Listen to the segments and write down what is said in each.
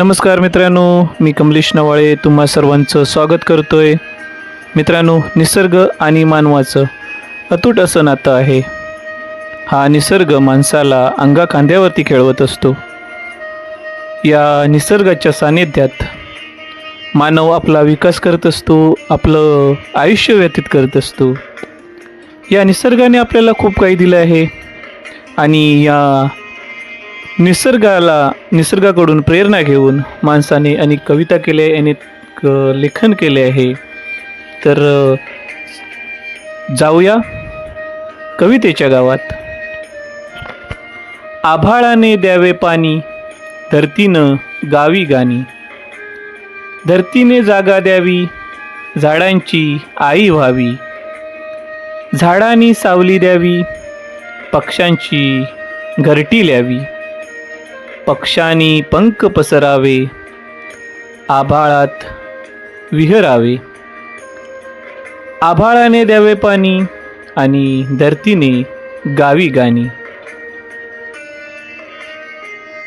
नमस्कार मित्रांनो मी कमलेश नवाळे तुम्हा सर्वांचं स्वागत करतोय. मित्रांनो निसर्ग आणि मानवाचं अतूट असं नातं आहे. हा निसर्ग माणसाला अंगा खांद्यावरती खेळवत असतो. या निसर्गाच्या सानिध्यात मानव आपला विकास करत असतो आपलं आयुष्य व्यतीत करत असतो. या निसर्गाने आपल्याला खूप काही दिलं आहे. आणि या निसर्गाला निसर्गाकडून प्रेरणा घेऊन माणसाने अनेक कविता केल्या अनेक लेखन केले आहे. तर जाऊया कवितेच्या गावात. आभाळाने द्यावे पाणी धरतीनं गावी गाणी. धरतीने जागा द्यावी झाडांची आई व्हावी. झाडांनी सावली द्यावी पक्ष्यांची घरटी ल्यावी. पक्षांनी पंख पसरावे आभाळात विहरावे. आभाळाने द्यावे पाणी आणि धरतीने गावी गाणी.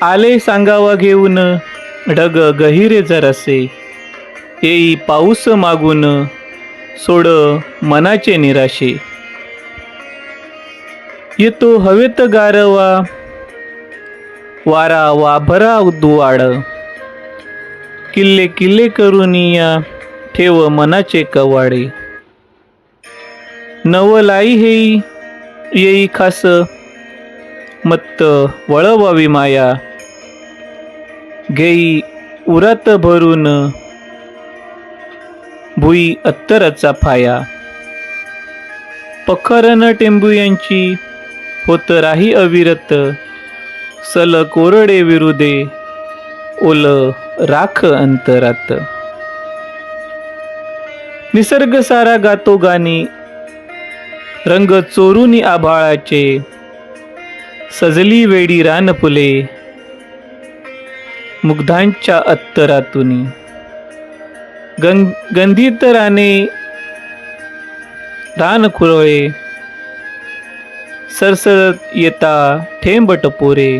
आले सांगावा घेऊन ढग गहिरे जरासे. येई पाऊस मागून सोड मनाचे निराशे. येतो हवेत गारवा वारा वाभरा दुवाड किल्ले किल्ले करुनिया ठेव मनाचे कवाडे. नवलाई हेई येई खास मत्त वळवावी माया. घेई उरात भरून भुई अत्तराचा फाया. पखरन टेंबू यांची होत राही अविरत. सल कोरडे विरुदे ओल राख अंतरात. निसर्ग सारा गातो गाणी रंग चोरुनी आभाळाचे सजली वेडी रान फुले मुग्धांच्या अत्तरातून. गं गंधित राने रान खुरळे सरसरत येता ठेंब टपोरे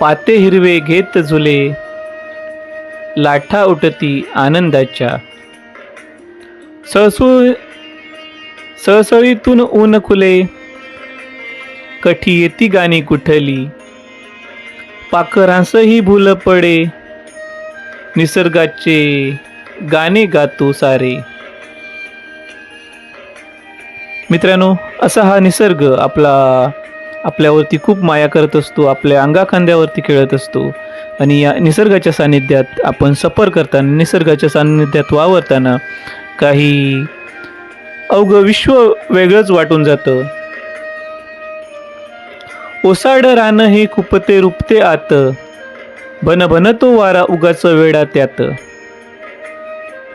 पाते हिरवे घेत झुले. लाठा उठती आनंदाच्या. सळसुळ सळसळीतून ऊन खुले. कठी येती गाणी कुठली पाखरांसही भूल पडे. निसर्गाचे गाणे गातो सारे. मित्रांनो असा हा निसर्ग आपला आपल्यावरती खूप माया करत असतो आपल्या अंगाखांद्यावरती खेळत असतो. आणि या निसर्गाच्या सानिध्यात आपण सफर करताना निसर्गाच्या सानिध्यात वावरताना काही अवघं विश्व वेगळंच वाटून जातं. ओसाड रान हे खुपते रुपते आत भन भन तो वारा उगाच वेडा त्यात.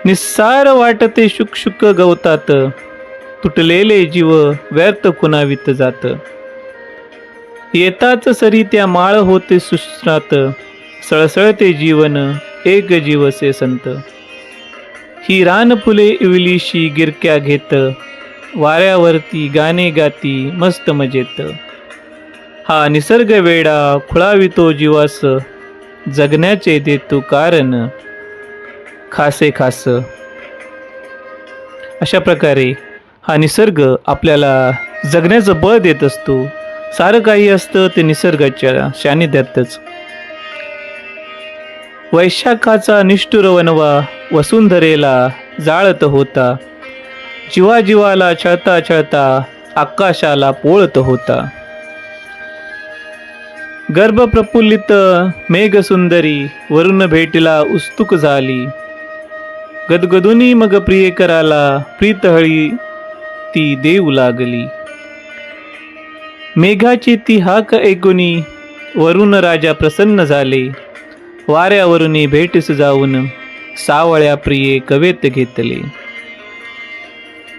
निस्सार वाटते शुक शुक गवतात तुटलेले जीव व्यर्थ कुणावित जात. येताच सरी त्या माळ होते सुश्रात. सळसळते जीवन एक जीवसे संत. ही रान फुले इवलीशी गिरक्या घेत. वाऱ्यावरती गाणे गाती मस्त मजेत. हा निसर्ग वेडा खुळावितो जीवास. जगण्याचे देतो कारण. खासे खास. अशा प्रकारे हा निसर्ग आपल्याला जगण्याचं बळ देत असतो. सारं काही असतं ते निसर्गाच्या सानिध्यातच. वैशाखाचा निष्ठुर वनवा वसुंधरेला जाळत होता. जीवाजीवाला छळता छळता आकाशाला पोळत होता. गर्भ प्रफुल्लित मेघसुंदरी वरुण भेटीला उत्सुक झाली. गदगदुनी मग प्रियकराला प्रीतहळी ती देऊ लागली. मेघाची ती हाक ऐकुनी वरुण राजा प्रसन्न झाले. वाऱ्यावरुनी भेटीस जाऊन सावळ्या प्रिये कवेत घेतले.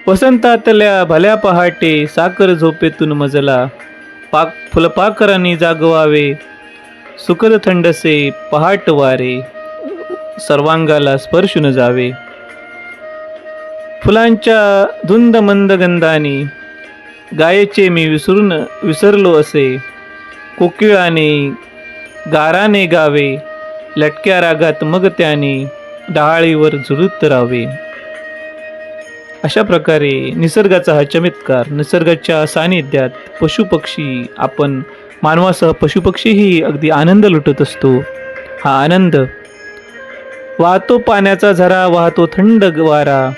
वसंतातल्या भल्या पहाटे साखर झोपेतून मजला पाक फुलपाखरांनी जागवावे. सुखद थंडसे पहाट वारे सर्वांगाला स्पर्शून जावे. फुलांच्या धुंद मंद गंधाने गायचे मी विसरून विसरलो असे. कोकिळाने गाराने गावे लटक्या रागात मग त्याने डहाळीवर झुरुत राहावे अशा प्रकारे निसर्गाचा हा चमत्कार निसर्गाच्या सानिध्यात पशुपक्षी आपण मानवासह पशुपक्षीही अगदी आनंद लुटत असतो. हा आनंद वाहतो पाण्याचा झरा वाहतो थंड वारा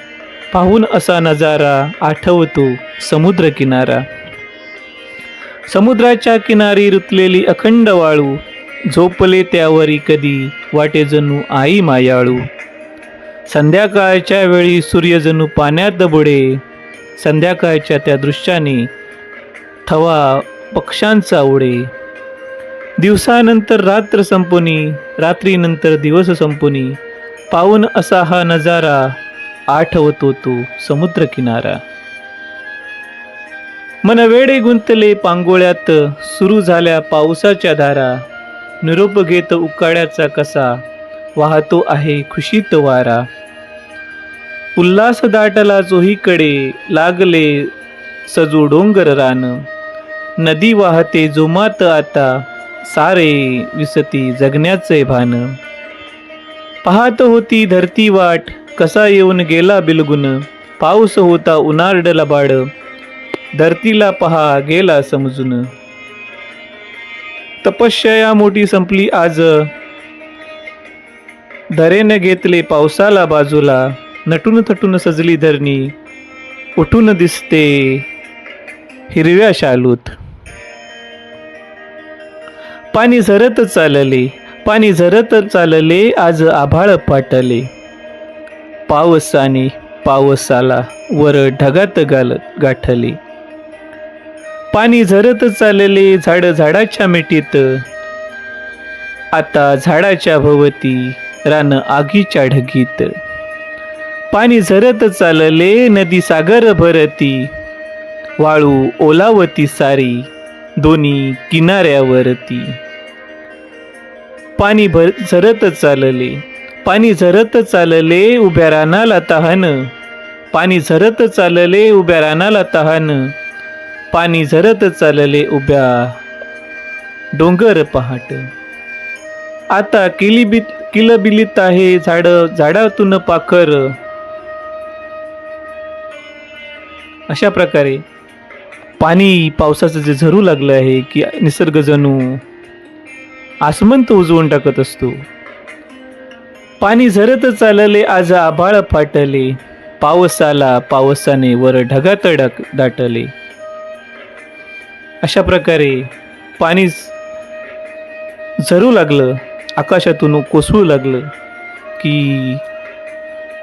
पाहून असा नजारा आठवतो समुद्र किनारा समुद्राच्या किनारी रुतलेली अखंड वाळू झोपले त्यावरी कधी वाटे जणू आई मायाळू. संध्याकाळच्या वेळी सूर्य जणू पाण्यात दबडे संध्याकाळच्या त्या दृश्याने थवा पक्ष्यांचा उडे. दिवसानंतर रात्र संपुनी रात्रीनंतर दिवस संपुनी पाहून असा हा नजारा आठवतो तो समुद्र किनारा मन वेडे गुंतले पांगोळ्यात सुरू झाल्या पावसाच्या धारा. निरोप घेत उकाड्याचा कसा वाहतो आहे खुशीत वारा. उल्हास दाटला चोहीकडे लागले सजू डोंगर रान. नदी वाहते जोमात आता सारे विसती जगण्याचे भान. पाहत होती धरती वाट कसा येऊन गेला बिलगुन? पाऊस होता उनारडला बाड धरतीला पहा गेला समजून. तपश्चया मोठी संपली आज. धरेने घेतले पावसाला बाजूला. नटून थटून सजली धरणी. उठून दिसते हिरव्या शालूत. पाणी झरत चालले पाणी झरत चालले आज आभाळ पाटले. पावसाने पावसाला वर ढगात गाल गाठले. पाणी झरत चालले झाड झाडाच्या मिठीत. आता झाडाच्या भोवती रान आगीच्या ढगीत. पाणी झरत चालले नदी सागर भरती. वाळू ओलावती सारी दोन्ही किनाऱ्यावरती. पाणी भर झरत चालले पाणी झरत चालले उभ्या रानाला तहान. पाणी झरत चालले उभ्या रानाला तहान. पाणी झरत चालले उभ्या डोंगर पहाट. आता किलिबित किलबिलीत आहे झाड झाडातून पाखर. अशा प्रकारे पाणी पावसाचं जे झरू लागलं आहे की निसर्ग जणू आसमंत उजवून टाकत असतो. पाणी झरत चालले आज आभाळ फाटले. पावस आला पावसाने वर ढगातडक दाटले. अशा प्रकारे पाणी झरू लागलं आकाशातून कोसळू लागलं की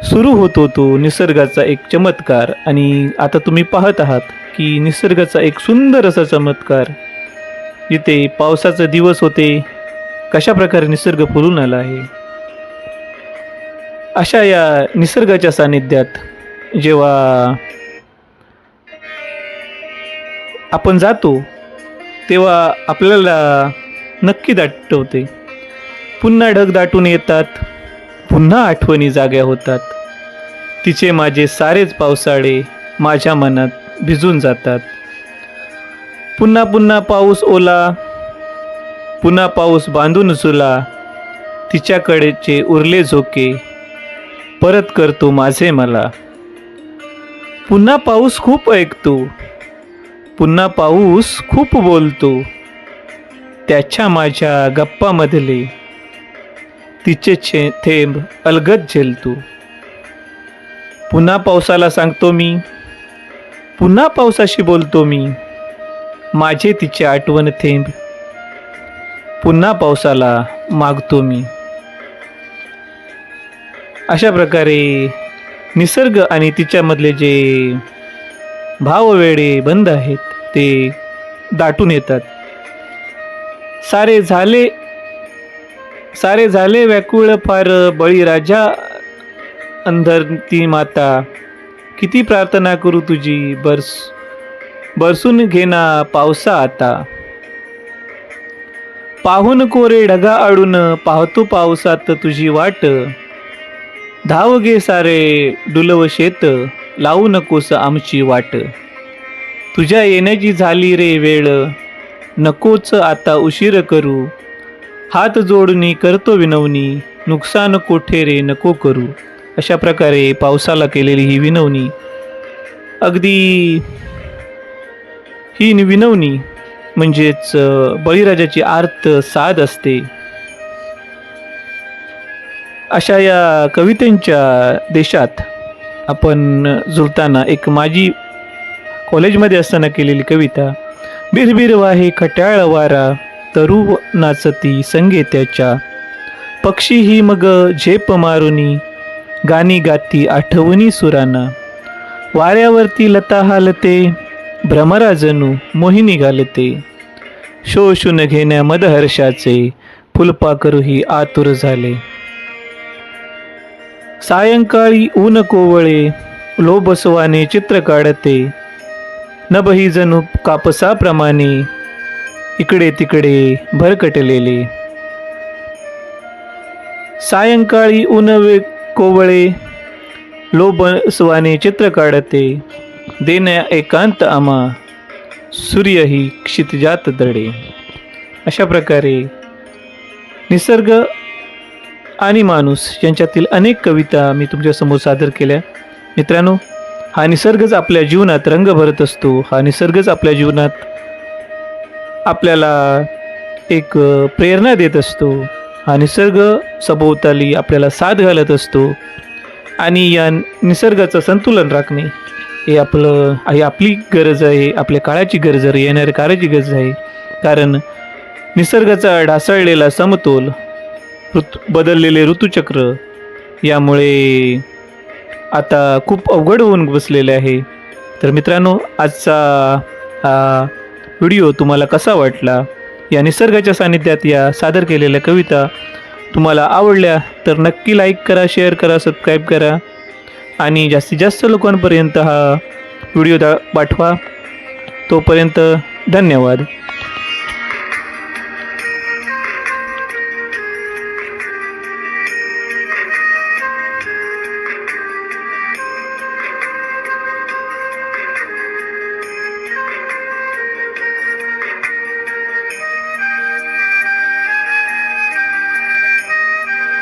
सुरू होतो तो निसर्गाचा एक चमत्कार. आणि आता तुम्ही पाहत आहात की निसर्गाचा एक सुंदर असा चमत्कार. जिथे पावसाचे दिवस होते कशा प्रकारे निसर्ग फुलून आला आहे. अशा या निसर्गाच्या सानिध्यात जेव्हा आपण जातो तेव्हा आपल्याला नक्की दाटवते. पुन्हा ढग दाटून येतात पुन्हा आठवणी जाग्या होतात. तिचे माझे सारेच पावसाळे माझ्या मनात भिजून जातात. पुन्हा पुन्हा पाऊस ओला पुन्हा पाऊस बांधून झुला तिच्याकडेचे उरले झोके परत करतो माझे मला. पुन्हा पाऊस खूप ऐकतो. पुन्हा पाऊस खूप बोलतो. त्याच्या माझ्या गप्पामधले तिचे छे थेंब अलगत झेलतो. पुन्हा पावसाला सांगतो मी. पुन्हा पावसाशी बोलतो मी. माझे तिचे आठवण थेंब. पुन्हा पावसाला मागतो मी. अशा प्रकारे निसर्ग आणि तिच्यामधले जे भाववेडे बंद आहेत ते दाटून येतात. सारे झाले सारे झाले व्याकुळ फार बळीराजा अंधरती माता किती प्रार्थना करू तुझी बरस बरसून घेना पावसा आता. पाहून कोरे ढगा आडून पाहतो पावसात तुझी वाट. धाव गे सारे डुलव शेत लावू नकोस आमची वाट. तुझ्या येण्याची झाली रे वेळ नकोच आता उशीर करू. हात जोडणी करतो विनवणी नुकसान कोठे रे नको करू. अशा प्रकारे पावसाला केलेली ही विनवणी. अगदी ही विनवणी म्हणजेच बळीराजाची आर्त साध असते. अशा या कवितेंच्या देशात आपण जुळताना एक माझी कॉलेजमध्ये असताना केलेली कविता बिरबिर वाहे खट्याळ वारा तरू नाचती संगे त्याच्या. पक्षी ही मग झेप मारुनी गाणी गाती आठवणी सुराना. वाऱ्यावरती लता हालते भ्रमरा जणू मोहिनी घालते. शोषून घेण्या मदहर्षाचे फुलपाखरूही आतुर झाले. सायंकाळी ऊन कोवळे लोबसवाने चित्र काढते नभही जणू कापसाप्रमाणे इकडे तिकडे भरकटलेले सायंकाळी ऊन कोवळे लोबसवाने चित्र काढते देण्या एकांत आमा सूर्यही क्षितजात दडे अशा प्रकारे निसर्ग आणि माणूस यांच्यातील अनेक कविता मी तुमच्यासमोर सादर केल्या. मित्रांनो हा निसर्गच आपल्या जीवनात रंग भरत असतो. हा निसर्गच आपल्या जीवनात आपल्याला एक प्रेरणा देत असतो. हा निसर्ग सभोवताली आपल्याला साथ घालत असतो आणि या निसर्गाचं संतुलन राखणे हे आपलं ही आपली गरज आहे. आपल्या काळाची गरज आहे येणाऱ्या काळाची गरज आहे. कारण निसर्गाचा ढासळलेला समतोल ऋतू बदललेले ऋतुचक्र. यामुळे आता खूप अवघड होऊन बसलेले आहे. तर मित्रांनो आजचा हा व्हिडिओ तुम्हाला कसा वाटला? या निसर्गाच्या सानिध्यात या सादर केलेल्या कविता तुम्हाला आवडल्या तर नक्की लाईक करा शेअर करा सबस्क्राईब करा. आणि जास्तीत जास्त लोकांपर्यंत हा व्हिडिओ दा पाठवा. तोपर्यंत धन्यवाद.